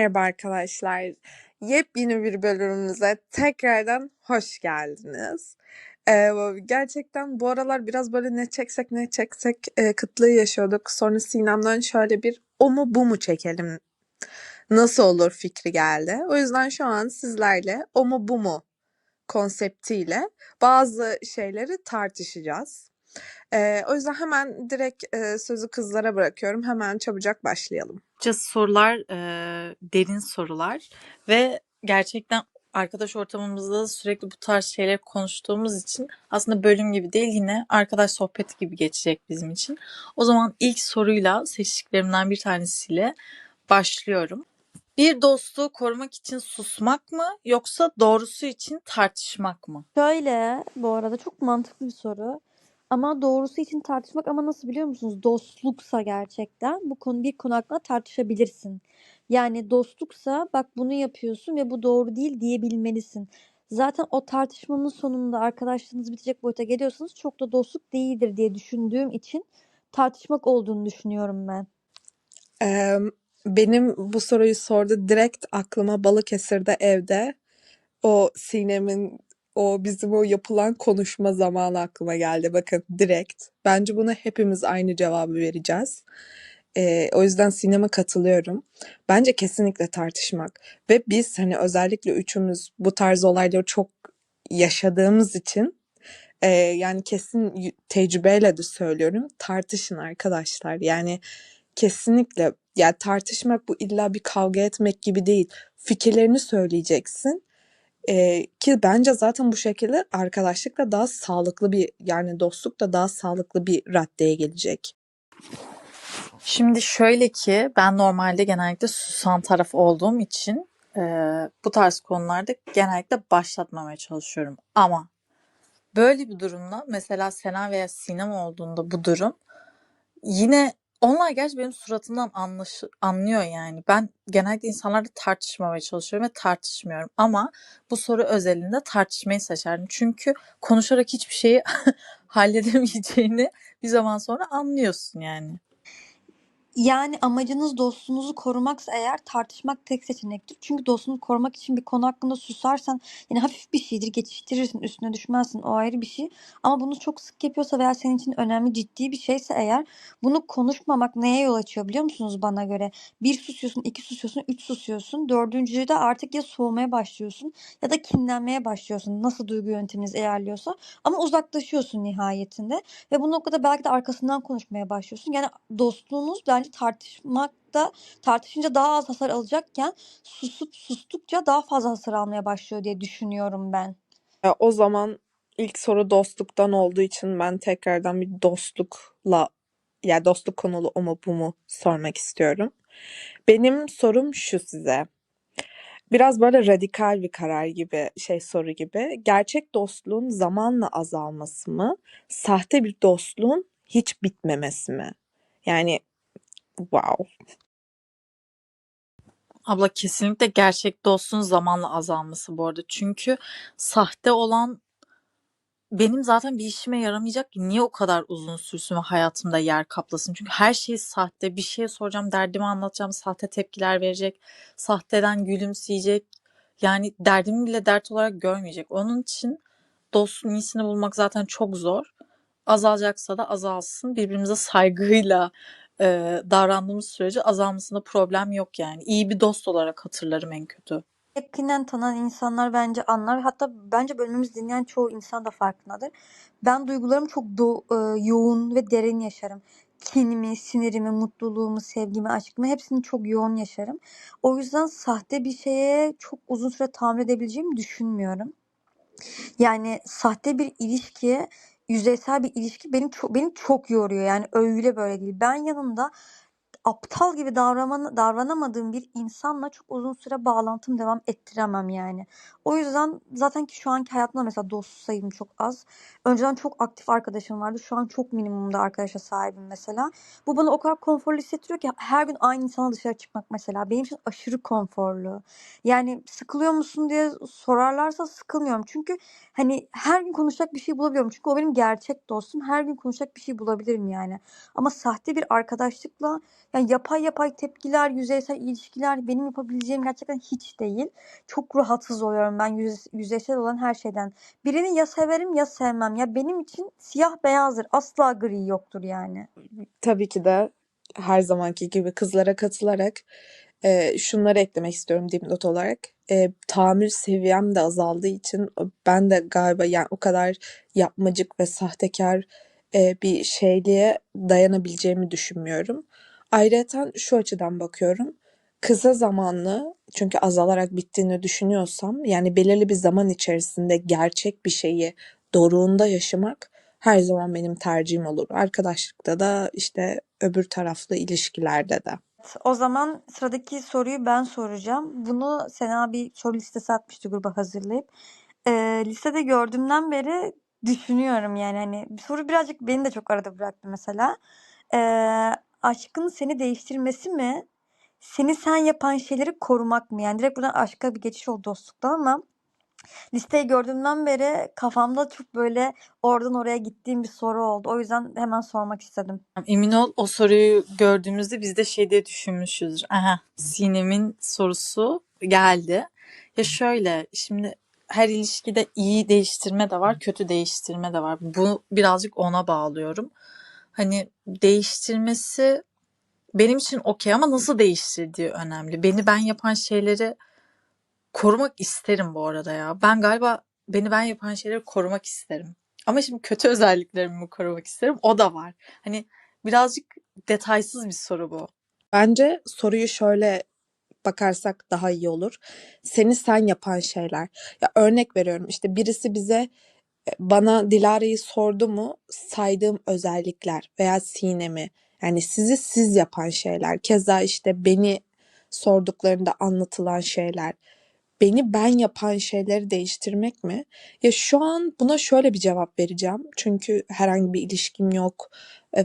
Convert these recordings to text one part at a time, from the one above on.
Merhaba arkadaşlar. Yepyeni bir bölümümüze tekrardan hoş geldiniz. Ee, gerçekten bu aralar biraz böyle ne çeksek ne çeksek e, kıtlığı yaşıyorduk. Sonra Sinem'den şöyle bir o mu bu mu çekelim nasıl olur fikri geldi. O yüzden şu an sizlerle o mu bu mu konseptiyle bazı şeyleri tartışacağız. Ee, o yüzden hemen direkt e, sözü kızlara bırakıyorum. Hemen çabucak başlayalım. sorular, e, derin sorular ve gerçekten arkadaş ortamımızda da sürekli bu tarz şeyler konuştuğumuz için aslında bölüm gibi değil yine arkadaş sohbeti gibi geçecek bizim için. O zaman ilk soruyla seçtiklerimden bir tanesiyle başlıyorum. Bir dostluğu korumak için susmak mı yoksa doğrusu için tartışmak mı? Şöyle, bu arada çok mantıklı bir soru. Ama doğrusu için tartışmak ama nasıl biliyor musunuz? Dostluksa gerçekten bu konu bir konu hakkında tartışabilirsin. Yani dostluksa bak bunu yapıyorsun ve bu doğru değil diyebilmelisin. Zaten o tartışmanın sonunda arkadaşlığınız bitecek boyuta geliyorsanız çok da dostluk değildir diye düşündüğüm için tartışmak olduğunu düşünüyorum ben. Ee, benim bu soruyu sordu direkt aklıma Balıkesir'de evde o Sinem'in o bizim o yapılan konuşma zamanı aklıma geldi. Bakın direkt. Bence buna hepimiz aynı cevabı vereceğiz. Ee, o yüzden sinema katılıyorum. Bence kesinlikle tartışmak. Ve biz hani özellikle üçümüz bu tarz olayları çok yaşadığımız için e, yani kesin tecrübeyle de söylüyorum. Tartışın arkadaşlar. Yani kesinlikle ya tartışmak bu illa bir kavga etmek gibi değil. Fikirlerini söyleyeceksin. Ee, ki bence zaten bu şekilde arkadaşlıkla daha sağlıklı bir yani dostluk da daha sağlıklı bir raddeye gelecek. Şimdi şöyle ki ben normalde genellikle susan taraf olduğum için e, bu tarz konularda genellikle başlatmamaya çalışıyorum. Ama böyle bir durumda mesela Sena veya Sinem olduğunda bu durum yine onlar gerçi benim suratımdan anlaşı, anlıyor yani. Ben genellikle insanlarla tartışmamaya çalışıyorum ve tartışmıyorum. Ama bu soru özelinde tartışmayı seçerdim. Çünkü konuşarak hiçbir şeyi halledemeyeceğini bir zaman sonra anlıyorsun yani. Yani amacınız dostunuzu korumaksa eğer tartışmak tek seçenektir. Çünkü dostunu korumak için bir konu hakkında susarsan yani hafif bir şeydir geçiştirirsin üstüne düşmezsin o ayrı bir şey. Ama bunu çok sık yapıyorsa veya senin için önemli ciddi bir şeyse eğer bunu konuşmamak neye yol açıyor biliyor musunuz bana göre? Bir susuyorsun, iki susuyorsun, üç susuyorsun. Dördüncüde artık ya soğumaya başlıyorsun ya da kinlenmeye başlıyorsun. Nasıl duygu yönteminiz ilerliyorsa. Ama uzaklaşıyorsun nihayetinde. Ve bu noktada belki de arkasından konuşmaya başlıyorsun. Yani dostluğunuz bence tartışmakta tartışınca daha az hasar alacakken susup sustukça daha fazla hasar almaya başlıyor diye düşünüyorum ben. E, o zaman ilk soru dostluktan olduğu için ben tekrardan bir dostlukla yani dostluk konulu o mu bu mu sormak istiyorum. Benim sorum şu size. Biraz böyle radikal bir karar gibi şey soru gibi. Gerçek dostluğun zamanla azalması mı? Sahte bir dostluğun hiç bitmemesi mi? Yani wow. Abla kesinlikle gerçek dostluğun zamanla azalması bu arada. Çünkü sahte olan benim zaten bir işime yaramayacak niye o kadar uzun sürsün ve hayatımda yer kaplasın? Çünkü her şey sahte. Bir şey soracağım, derdimi anlatacağım, sahte tepkiler verecek, sahteden gülümseyecek. Yani derdimi bile dert olarak görmeyecek. Onun için dostun iyisini bulmak zaten çok zor. Azalacaksa da azalsın. Birbirimize saygıyla e, davrandığımız sürece azalmasında problem yok yani. İyi bir dost olarak hatırlarım en kötü. Yakinen tanınan insanlar bence anlar. Hatta bence bölümümüzü dinleyen çoğu insan da farkındadır. Ben duygularımı çok do- yoğun ve derin yaşarım. Kinimi, sinirimi, mutluluğumu, sevgimi, aşkımı hepsini çok yoğun yaşarım. O yüzden sahte bir şeye çok uzun süre tahammül edebileceğimi düşünmüyorum. Yani sahte bir ilişkiye yüzeysel bir ilişki beni çok beni çok yoruyor. Yani öyle böyle değil. Ben yanında aptal gibi davraman, davranamadığım bir insanla çok uzun süre bağlantım devam ettiremem yani. O yüzden zaten ki şu anki hayatımda mesela dost sayım çok az. Önceden çok aktif arkadaşım vardı. Şu an çok minimumda arkadaşa sahibim mesela. Bu bana o kadar konforlu hissettiriyor ki her gün aynı insana dışarı çıkmak mesela. Benim için aşırı konforlu. Yani sıkılıyor musun diye sorarlarsa sıkılmıyorum. Çünkü hani her gün konuşacak bir şey bulabiliyorum. Çünkü o benim gerçek dostum. Her gün konuşacak bir şey bulabilirim yani. Ama sahte bir arkadaşlıkla Yani yapay yapay tepkiler, yüzeysel ilişkiler benim yapabileceğim gerçekten hiç değil. Çok rahatsız oluyorum ben yüz, yüzeysel olan her şeyden. Birini ya severim ya sevmem. Ya benim için siyah beyazdır. Asla gri yoktur yani. Tabii ki de her zamanki gibi kızlara katılarak e, şunları eklemek istiyorum dipnot olarak. E, tahammül seviyem de azaldığı için ben de galiba yani o kadar yapmacık ve sahtekar e, bir şeyliğe dayanabileceğimi düşünmüyorum. Ayrıca şu açıdan bakıyorum. Kısa zamanlı çünkü azalarak bittiğini düşünüyorsam yani belirli bir zaman içerisinde gerçek bir şeyi doruğunda yaşamak her zaman benim tercihim olur. Arkadaşlıkta da işte öbür taraflı ilişkilerde de. O zaman sıradaki soruyu ben soracağım. Bunu Sena bir soru listesi atmıştı gruba hazırlayıp. Ee, listede gördüğümden beri düşünüyorum yani hani soru birazcık beni de çok arada bıraktı mesela. Ee, aşkın seni değiştirmesi mi? Seni sen yapan şeyleri korumak mı? Yani direkt buradan aşka bir geçiş oldu dostlukta ama listeyi gördüğümden beri kafamda çok böyle oradan oraya gittiğim bir soru oldu. O yüzden hemen sormak istedim. Emin ol o soruyu gördüğümüzde biz de şey diye düşünmüşüzdür. Aha Sinem'in sorusu geldi. Ya şöyle şimdi her ilişkide iyi değiştirme de var, kötü değiştirme de var. Bu birazcık ona bağlıyorum. Hani değiştirmesi benim için okey ama nasıl değiştirdiği önemli. Beni ben yapan şeyleri korumak isterim bu arada ya. Ben galiba beni ben yapan şeyleri korumak isterim. Ama şimdi kötü özelliklerimi mi korumak isterim? O da var. Hani birazcık detaysız bir soru bu. Bence soruyu şöyle bakarsak daha iyi olur. Seni sen yapan şeyler. Ya örnek veriyorum işte birisi bize bana Dilara'yı sordu mu saydığım özellikler veya Sinem'i yani sizi siz yapan şeyler. Keza işte beni sorduklarında anlatılan şeyler. Beni ben yapan şeyleri değiştirmek mi? Ya şu an buna şöyle bir cevap vereceğim. Çünkü herhangi bir ilişkim yok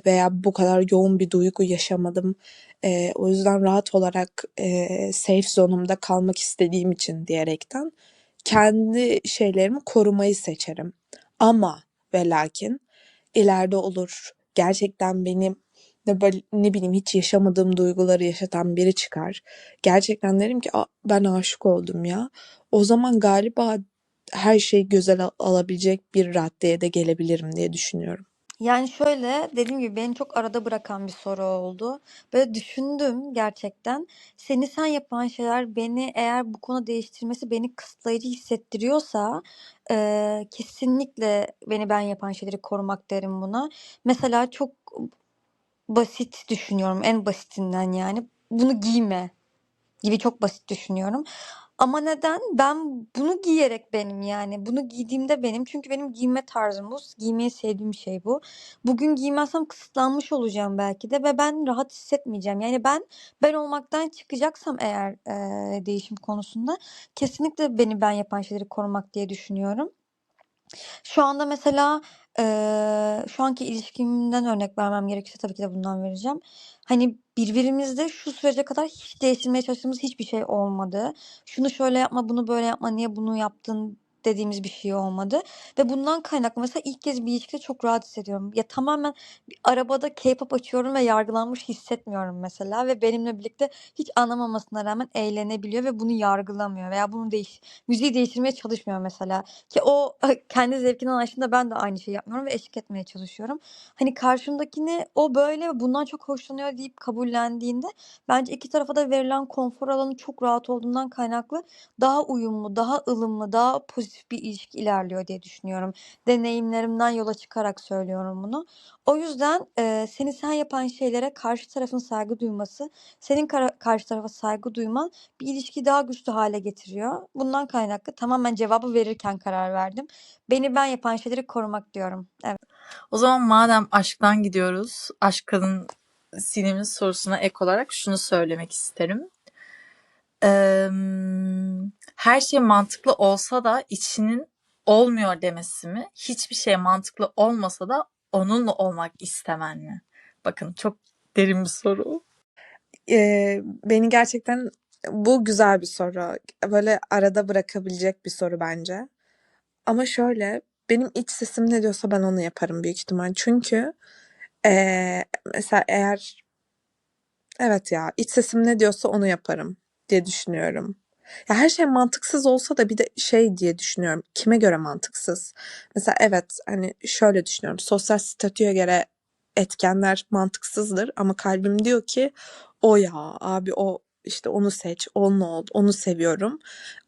veya bu kadar yoğun bir duygu yaşamadım. E, o yüzden rahat olarak e, safe zone'umda kalmak istediğim için diyerekten kendi şeylerimi korumayı seçerim. Ama ve lakin ileride olur gerçekten benim de böyle ne bileyim hiç yaşamadığım duyguları yaşatan biri çıkar. Gerçekten derim ki "Aa, ben aşık oldum ya. O zaman galiba her şeyi göze al- alabilecek bir raddeye de gelebilirim diye düşünüyorum. Yani şöyle dediğim gibi beni çok arada bırakan bir soru oldu. Böyle düşündüm gerçekten. Seni sen yapan şeyler beni eğer bu konu değiştirmesi beni kısıtlayıcı hissettiriyorsa eee, kesinlikle beni ben yapan şeyleri korumak derim buna. Mesela çok basit düşünüyorum en basitinden yani. Bunu giyme gibi çok basit düşünüyorum. Ama neden? Ben bunu giyerek benim yani. Bunu giydiğimde benim. Çünkü benim giyme tarzım bu. Giymeyi sevdiğim şey bu. Bugün giymezsem kısıtlanmış olacağım belki de ve ben rahat hissetmeyeceğim. Yani ben ben olmaktan çıkacaksam eğer eee, değişim konusunda kesinlikle beni ben yapan şeyleri korumak diye düşünüyorum. Şu anda mesela eee, şu anki ilişkimden örnek vermem gerekirse tabii ki de bundan vereceğim. Hani birbirimizde şu sürece kadar hiç değiştirmeye çalıştığımız hiçbir şey olmadı. Şunu şöyle yapma, bunu böyle yapma, niye bunu yaptın dediğimiz bir şey olmadı. Ve bundan kaynaklı mesela ilk kez bir ilişkide çok rahat hissediyorum. Ya tamamen bir arabada K-pop açıyorum ve yargılanmış hissetmiyorum mesela. Ve benimle birlikte hiç anlamamasına rağmen eğlenebiliyor ve bunu yargılamıyor. Veya bunu değiş müziği değiştirmeye çalışmıyor mesela. Ki o kendi zevkinden aşında ben de aynı şeyi yapmıyorum ve eşlik etmeye çalışıyorum. Hani karşımdakini o böyle ve bundan çok hoşlanıyor deyip kabullendiğinde bence iki tarafa da verilen konfor alanı çok rahat olduğundan kaynaklı daha uyumlu, daha ılımlı, daha pozitif bir ilişki ilerliyor diye düşünüyorum. Deneyimlerimden yola çıkarak söylüyorum bunu. O yüzden eee, seni sen yapan şeylere karşı tarafın saygı duyması, senin kara- karşı tarafa saygı duyman bir ilişkiyi daha güçlü hale getiriyor. Bundan kaynaklı tamamen cevabı verirken karar verdim. Beni ben yapan şeyleri korumak diyorum. Evet. O zaman madem aşktan gidiyoruz, aşkın Sinem'in sorusuna ek olarak şunu söylemek isterim. Eee, her şey mantıklı olsa da içinin olmuyor demesi mi? Hiçbir şey mantıklı olmasa da onunla olmak istemen mi? Bakın çok derin bir soru. Ee, beni gerçekten bu güzel bir soru. Böyle arada bırakabilecek bir soru bence. Ama şöyle benim iç sesim ne diyorsa ben onu yaparım büyük ihtimal. Çünkü ee, mesela eğer Evet ya iç sesim ne diyorsa onu yaparım diye düşünüyorum. Ya her şey mantıksız olsa da bir de şey diye düşünüyorum. Kime göre mantıksız? Mesela evet hani şöyle düşünüyorum. Sosyal statüye göre etkenler mantıksızdır ama kalbim diyor ki o ya abi o işte onu seç, onunla ol, onu seviyorum.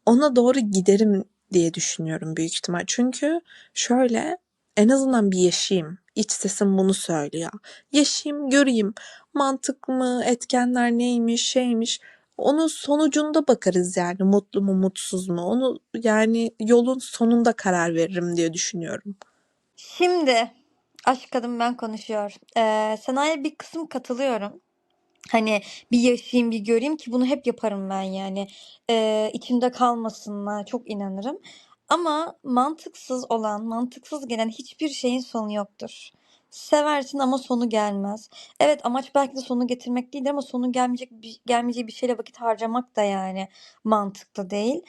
Ona doğru giderim diye düşünüyorum büyük ihtimal. Çünkü şöyle en azından bir yaşayayım. İç sesim bunu söylüyor. Yaşayayım, göreyim mantık mı, etkenler neymiş, şeymiş. Onun sonucunda bakarız yani mutlu mu, mutsuz mu. Onu yani yolun sonunda karar veririm diye düşünüyorum. Şimdi aşk kadın ben konuşuyor. Ee, Sena'ya bir kısım katılıyorum. Hani bir yaşayayım bir göreyim ki bunu hep yaparım ben yani. Ee, içimde kalmasınlar çok inanırım. Ama mantıksız olan, mantıksız gelen hiçbir şeyin sonu yoktur. Seversin ama sonu gelmez. Evet amaç belki de sonu getirmek değildir ama sonu gelmeyecek bir, gelmeyeceği bir şeyle vakit harcamak da yani mantıklı değil.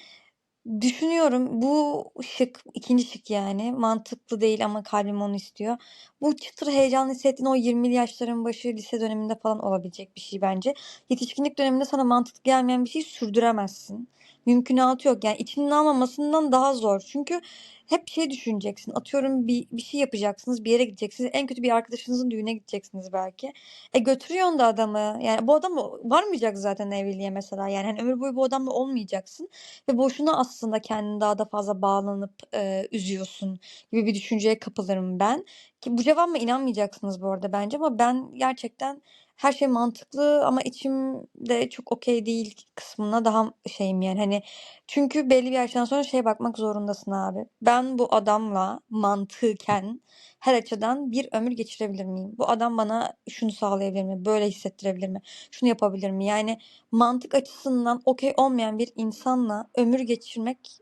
Düşünüyorum bu şık, ikinci şık yani. Mantıklı değil ama kalbim onu istiyor. Bu çıtır heyecan hissettiğin o 20'li yaşların başı lise döneminde falan olabilecek bir şey bence. Yetişkinlik döneminde sana mantıklı gelmeyen bir şeyi sürdüremezsin. Mümkünatı yok. Yani içinin almamasından daha zor. Çünkü hep şey düşüneceksin. Atıyorum bir, bir şey yapacaksınız, bir yere gideceksiniz. En kötü bir arkadaşınızın düğüne gideceksiniz belki. E götürüyorsun da adamı. Yani bu adam varmayacak zaten evliliğe mesela. Yani hani ömür boyu bu adamla olmayacaksın. Ve boşuna aslında kendini daha da fazla bağlanıp e, üzüyorsun gibi bir düşünceye kapılırım ben. Ki bu cevabıma inanmayacaksınız bu arada bence ama ben gerçekten her şey mantıklı ama içimde çok okey değil kısmına daha şeyim yani hani çünkü belli bir yaştan sonra şeye bakmak zorundasın abi. Ben bu adamla mantıken her açıdan bir ömür geçirebilir miyim? Bu adam bana şunu sağlayabilir mi? Böyle hissettirebilir mi? Şunu yapabilir mi? Yani mantık açısından okey olmayan bir insanla ömür geçirmek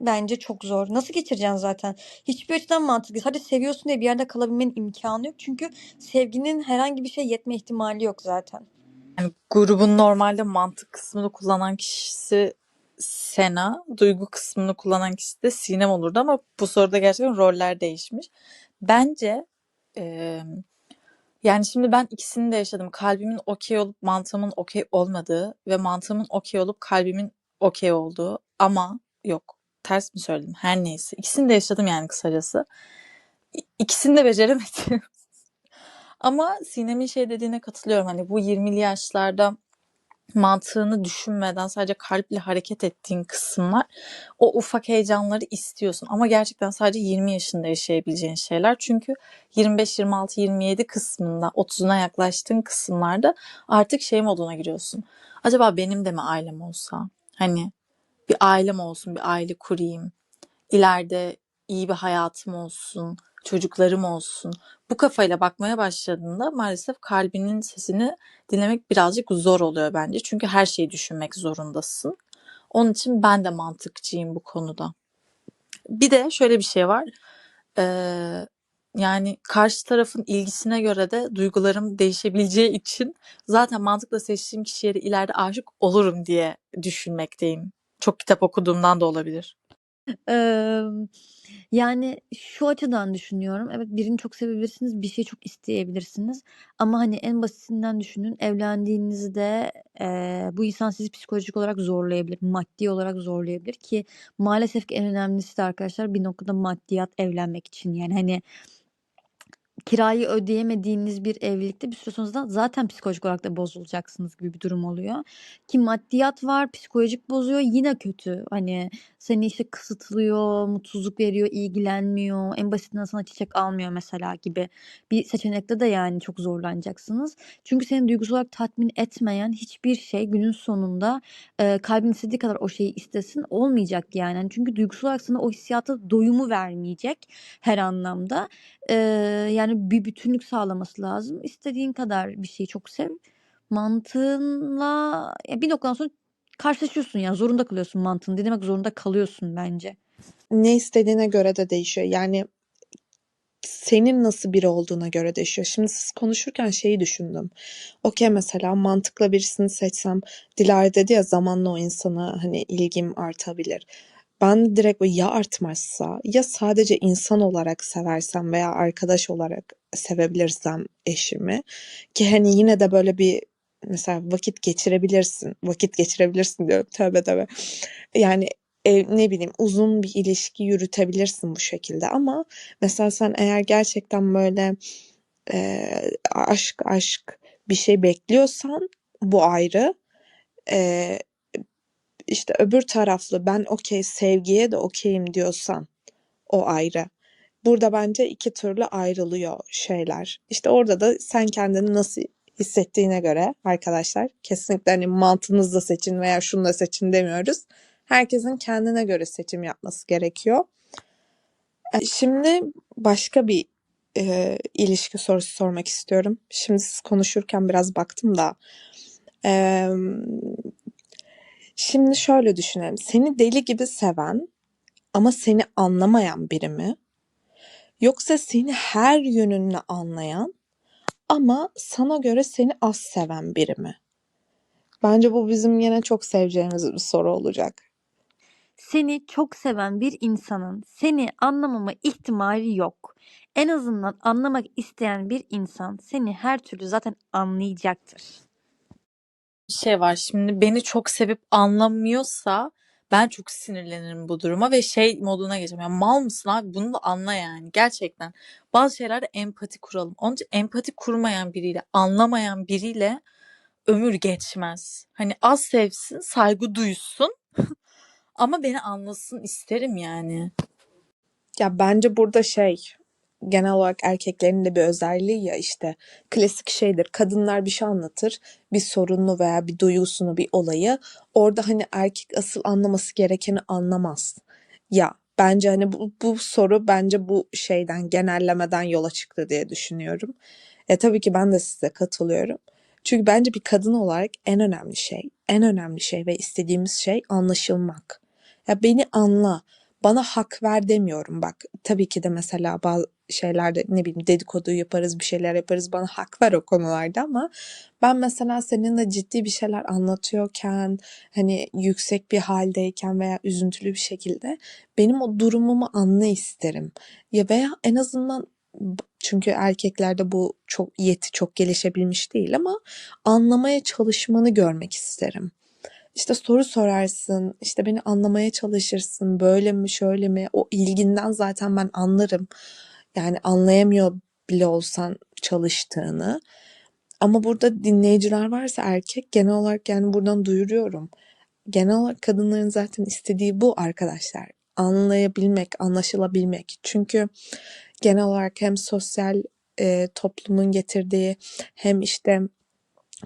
bence çok zor. Nasıl geçireceksin zaten? Hiçbir açıdan mantıklı. değil. Hadi seviyorsun diye bir yerde kalabilmenin imkanı yok. Çünkü sevginin herhangi bir şey yetme ihtimali yok zaten. Yani grubun normalde mantık kısmını kullanan kişisi Sena, duygu kısmını kullanan kişi de Sinem olurdu ama bu soruda gerçekten roller değişmiş. Bence eee, yani şimdi ben ikisini de yaşadım. Kalbimin okey olup mantığımın okey olmadığı ve mantığımın okey olup kalbimin okey olduğu ama yok ters mi söyledim her neyse. İkisini de yaşadım yani kısacası. İkisini de beceremedim. Ama Sinem'in şey dediğine katılıyorum. Hani bu 20'li yaşlarda mantığını düşünmeden sadece kalple hareket ettiğin kısımlar o ufak heyecanları istiyorsun. Ama gerçekten sadece 20 yaşında yaşayabileceğin şeyler. Çünkü 25, 26, 27 kısmında 30'una yaklaştığın kısımlarda artık şey moduna giriyorsun. Acaba benim de mi ailem olsa? Hani bir ailem olsun, bir aile kurayım. İleride iyi bir hayatım olsun, çocuklarım olsun. Bu kafayla bakmaya başladığında maalesef kalbinin sesini dinlemek birazcık zor oluyor bence. Çünkü her şeyi düşünmek zorundasın. Onun için ben de mantıkçıyım bu konuda. Bir de şöyle bir şey var. Ee, yani karşı tarafın ilgisine göre de duygularım değişebileceği için zaten mantıkla seçtiğim kişiye de ileride aşık olurum diye düşünmekteyim. Çok kitap okuduğumdan da olabilir. Emm, yani şu açıdan düşünüyorum. Evet, birini çok sevebilirsiniz, bir şeyi çok isteyebilirsiniz ama, hani, en basitinden düşünün, evlendiğinizde, eee, bu insan sizi psikolojik olarak zorlayabilir, maddi olarak zorlayabilir ki maalesef ki en önemlisi de arkadaşlar bir noktada maddiyat evlenmek için. Yani, hani kirayı ödeyemediğiniz bir evlilikte bir süre sonra zaten psikolojik olarak da bozulacaksınız gibi bir durum oluyor. Ki maddiyat var, psikolojik bozuyor yine kötü. Hani seni işte kısıtlıyor, mutsuzluk veriyor, ilgilenmiyor, en basitinden sana çiçek almıyor mesela gibi bir seçenekte de yani çok zorlanacaksınız. Çünkü seni duygusal olarak tatmin etmeyen hiçbir şey günün sonunda e, kalbin istediği kadar o şeyi istesin olmayacak yani. Hani çünkü duygusal olarak sana o hissiyata doyumu vermeyecek her anlamda. Eee, yani bir bütünlük sağlaması lazım. İstediğin kadar bir şeyi çok sev. Mantığınla ya bir noktadan sonra karşılaşıyorsun ya zorunda kalıyorsun mantığını dinlemek zorunda kalıyorsun bence. Ne istediğine göre de değişiyor. Yani senin nasıl biri olduğuna göre değişiyor. Şimdi siz konuşurken şeyi düşündüm. Okey mesela mantıkla birisini seçsem Dilara dedi ya zamanla o insana hani ilgim artabilir. Ben direkt ya artmazsa ya sadece insan olarak seversem veya arkadaş olarak sevebilirsem eşimi ki hani yine de böyle bir mesela vakit geçirebilirsin. Vakit geçirebilirsin diyorum. Tövbe tövbe. Yani e, ne bileyim uzun bir ilişki yürütebilirsin bu şekilde ama mesela sen eğer gerçekten böyle e, aşk aşk bir şey bekliyorsan bu ayrı. E, işte öbür taraflı ben okey sevgiye de okeyim diyorsan o ayrı. Burada bence iki türlü ayrılıyor şeyler. İşte orada da sen kendini nasıl hissettiğine göre arkadaşlar kesinlikle hani mantığınızla seçin veya şunla seçin demiyoruz. Herkesin kendine göre seçim yapması gerekiyor. E, Şimdi başka bir e, ilişki sorusu sormak istiyorum. Şimdi siz konuşurken biraz baktım da. E, şimdi şöyle düşünelim. Seni deli gibi seven ama seni anlamayan biri mi? Yoksa seni her yönünle anlayan ama sana göre seni az seven biri mi? Bence bu bizim yine çok seveceğimiz bir soru olacak. Seni çok seven bir insanın seni anlamama ihtimali yok. En azından anlamak isteyen bir insan seni her türlü zaten anlayacaktır. Bir şey var şimdi beni çok sevip anlamıyorsa ben çok sinirlenirim bu duruma ve şey moduna geçeceğim. Ya mal mısın abi bunu da anla yani gerçekten. Bazı şeylerde empati kuralım. Onun için empati kurmayan biriyle anlamayan biriyle ömür geçmez. Hani az sevsin saygı duysun ama beni anlasın isterim yani. Ya bence burada şey genel olarak erkeklerin de bir özelliği ya işte klasik şeydir. Kadınlar bir şey anlatır, bir sorununu veya bir duygusunu, bir olayı. Orada hani erkek asıl anlaması gerekeni anlamaz. Ya bence hani bu, bu soru bence bu şeyden genellemeden yola çıktı diye düşünüyorum. E tabii ki ben de size katılıyorum. Çünkü bence bir kadın olarak en önemli şey, en önemli şey ve istediğimiz şey anlaşılmak. Ya beni anla, bana hak ver demiyorum bak. Tabii ki de mesela bazı şeylerde ne bileyim dedikodu yaparız, bir şeyler yaparız. Bana hak ver o konularda ama ben mesela seninle ciddi bir şeyler anlatıyorken, hani yüksek bir haldeyken veya üzüntülü bir şekilde benim o durumumu anla isterim. Ya veya en azından çünkü erkeklerde bu çok yeti çok gelişebilmiş değil ama anlamaya çalışmanı görmek isterim. İşte soru sorarsın, işte beni anlamaya çalışırsın, böyle mi şöyle mi? O ilginden zaten ben anlarım. Yani anlayamıyor bile olsan çalıştığını. Ama burada dinleyiciler varsa erkek genel olarak yani buradan duyuruyorum. Genel olarak kadınların zaten istediği bu arkadaşlar. Anlayabilmek, anlaşılabilmek. Çünkü genel olarak hem sosyal e, toplumun getirdiği hem işte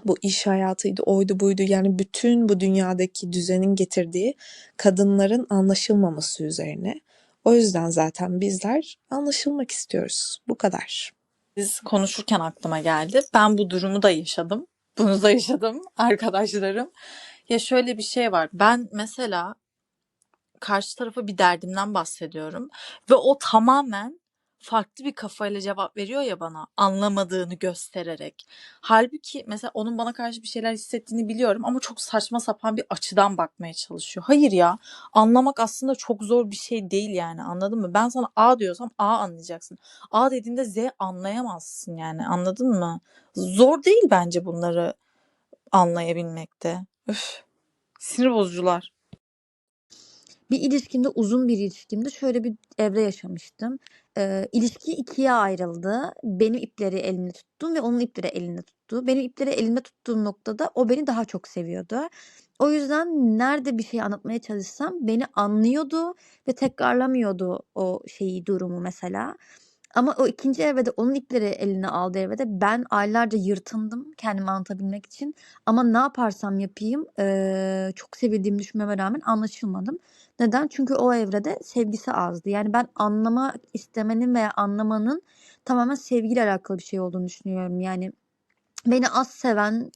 bu iş hayatıydı, oydu buydu yani bütün bu dünyadaki düzenin getirdiği kadınların anlaşılmaması üzerine. O yüzden zaten bizler anlaşılmak istiyoruz. Bu kadar. Siz konuşurken aklıma geldi. Ben bu durumu da yaşadım. Bunu da yaşadım arkadaşlarım. Ya şöyle bir şey var. Ben mesela karşı tarafa bir derdimden bahsediyorum ve o tamamen farklı bir kafayla cevap veriyor ya bana anlamadığını göstererek. Halbuki mesela onun bana karşı bir şeyler hissettiğini biliyorum ama çok saçma sapan bir açıdan bakmaya çalışıyor. Hayır ya anlamak aslında çok zor bir şey değil yani anladın mı? Ben sana A diyorsam A anlayacaksın. A dediğinde Z anlayamazsın yani anladın mı? Zor değil bence bunları anlayabilmekte. Üf, sinir bozucular. Bir ilişkimde uzun bir ilişkimde şöyle bir evre yaşamıştım. Ee, ilişki ikiye ayrıldı. Benim ipleri elimde tuttum ve onun ipleri elinde tuttu. Benim ipleri elimde tuttuğum noktada o beni daha çok seviyordu. O yüzden nerede bir şey anlatmaya çalışsam beni anlıyordu ve tekrarlamıyordu o şeyi durumu mesela. Ama o ikinci evrede onun ipleri eline aldığı evrede ben aylarca yırtındım kendimi anlatabilmek için. Ama ne yaparsam yapayım eee, çok sevildiğimi düşünmeme rağmen anlaşılmadım. Neden? Çünkü o evrede sevgisi azdı. Yani ben anlama istemenin veya anlamanın tamamen sevgiyle alakalı bir şey olduğunu düşünüyorum. Yani beni az seven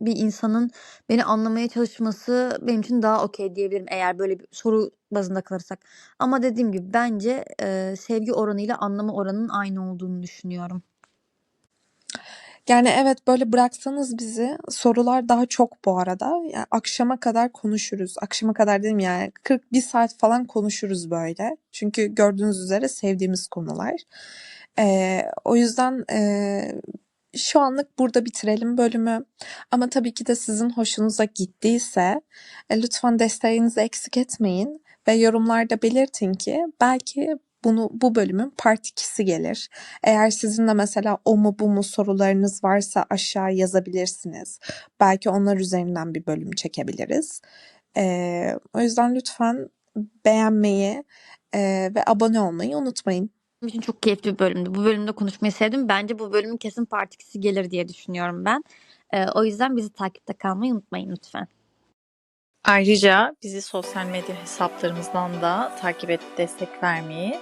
bir insanın beni anlamaya çalışması benim için daha okey diyebilirim eğer böyle bir soru bazında kalırsak. Ama dediğim gibi bence eee, sevgi oranıyla anlama oranının aynı olduğunu düşünüyorum. Yani evet böyle bıraksanız bizi sorular daha çok bu arada. Yani akşama kadar konuşuruz. Akşama kadar dedim yani 41 saat falan konuşuruz böyle. Çünkü gördüğünüz üzere sevdiğimiz konular. Ee, o yüzden e, şu anlık burada bitirelim bölümü. Ama tabii ki de sizin hoşunuza gittiyse e, lütfen desteğinizi eksik etmeyin ve yorumlarda belirtin ki belki bunu bu bölümün part 2'si gelir. Eğer sizin de mesela o mu bu mu sorularınız varsa aşağı yazabilirsiniz. Belki onlar üzerinden bir bölüm çekebiliriz. Ee, o yüzden lütfen beğenmeyi e, ve abone olmayı unutmayın. Benim için çok keyifli bir bölümdü. Bu bölümde konuşmayı sevdim. Bence bu bölümün kesin part 2'si gelir diye düşünüyorum ben. Ee, o yüzden bizi takipte kalmayı unutmayın lütfen. Ayrıca bizi sosyal medya hesaplarımızdan da takip edip destek vermeyi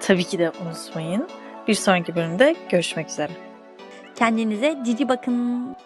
tabii ki de unutmayın. Bir sonraki bölümde görüşmek üzere. Kendinize cici bakın.